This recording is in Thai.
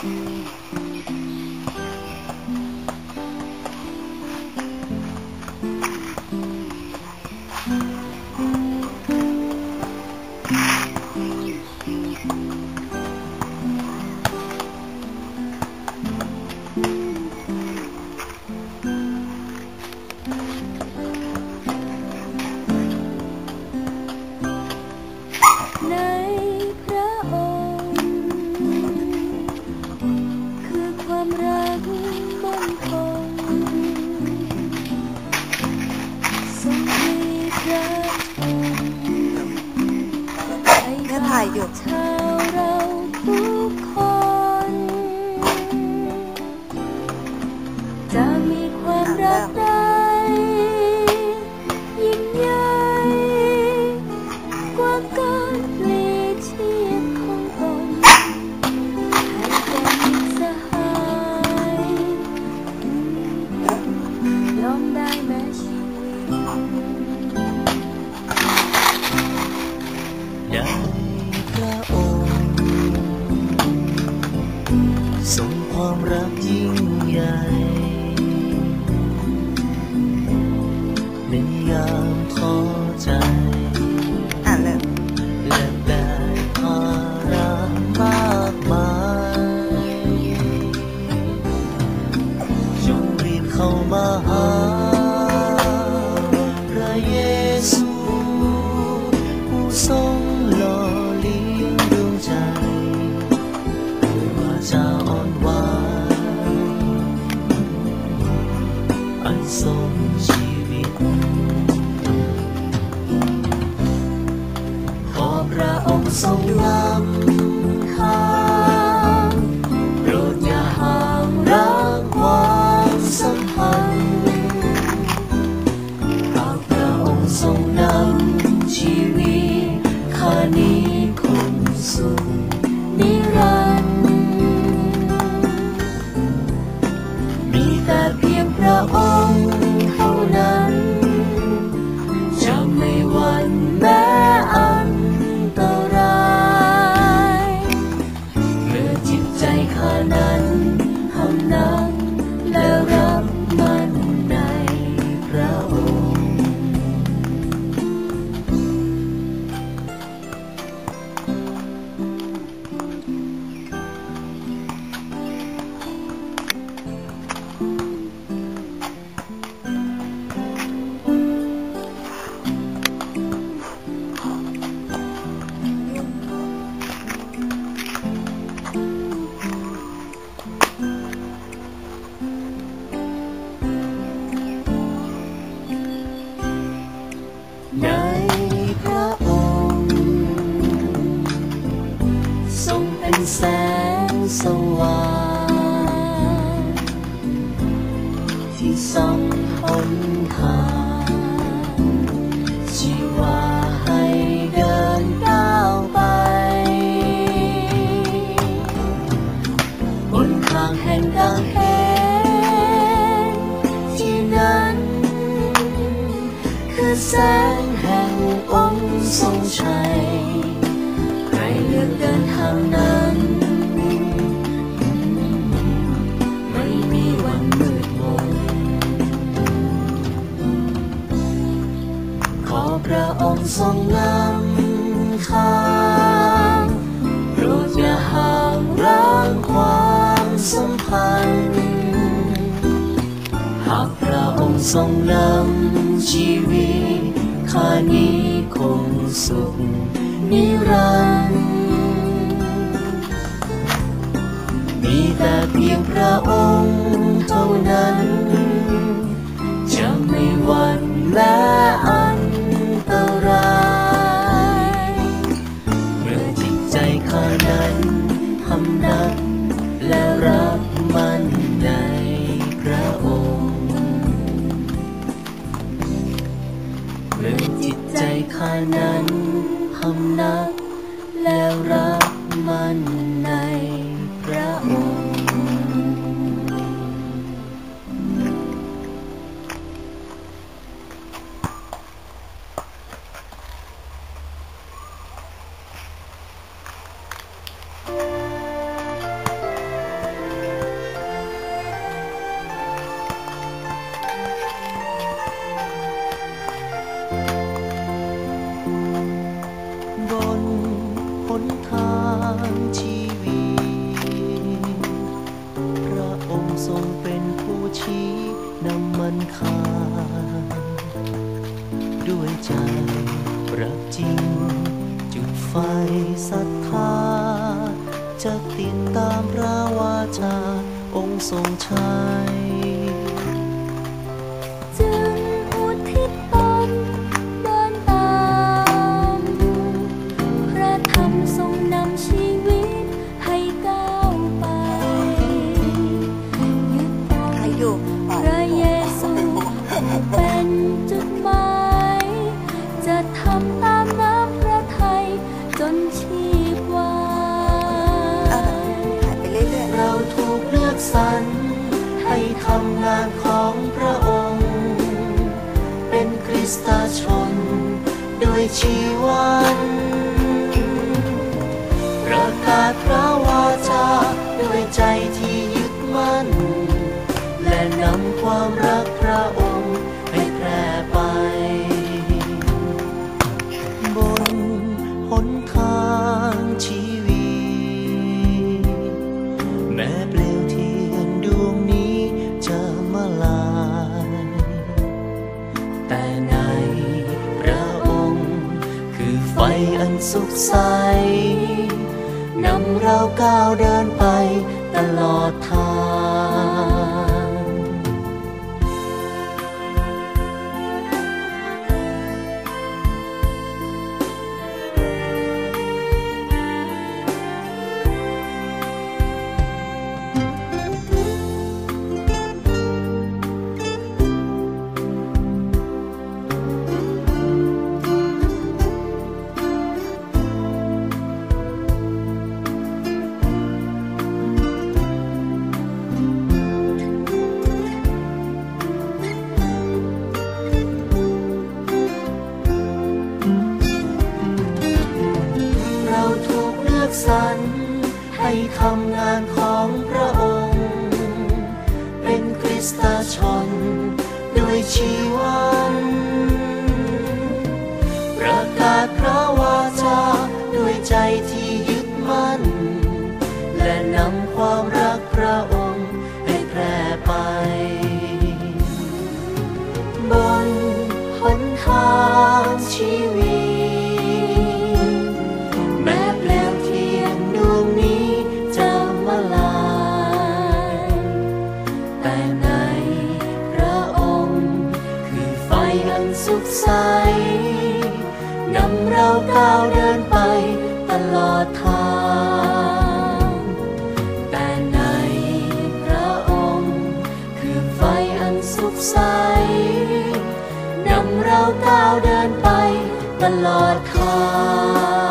ใจะมีความรัก ในย พร ที่ส่องหนทางชีวาให้เดินก้าวไป บนทางแห่งดังเห็นที่นั้น คือแสงแห่งองค์ทรงชัย ใครเลือกเดินทางนั้น พระองค์ทรงนำทางโปรดอย่าห่างร้างความสัมพันธ์หากพระองค์ทรงนำชีวิตข้านี้คงสุขนิรันดร์มีแต่เพียงพระองค์เท่านั้น จะไม่หวั่นแม้อันำนักและรับมันในพระองค์เมื่อจิตใจข้านั้นทำนักและรับมัน ทรงเป็นผู้ชี้นำมันคาด้วยใจรักจริง จุดไฟศรัทธาจะติดตามพระวาจาองค์ทรงใช้ สตชนด้วยชีวันประกาศพระวาจาด้วยใจที่ยึดมั่น และนำความรัก ฟอันสุขใสนำเราก้าวเดินไปตลอดทางำงานของพระองค์ เป็นคริสตชนด้วยชีวันประกาศพระวาจาด้วยใจที่ แต่ในพระองค์ คือไฟอันสุขใสนำเราก้าวเดินไปตลอดทาง แต่ในพระองค์ คือไฟอันสุขใสนำเราก้าวเดินไปตลอดทาง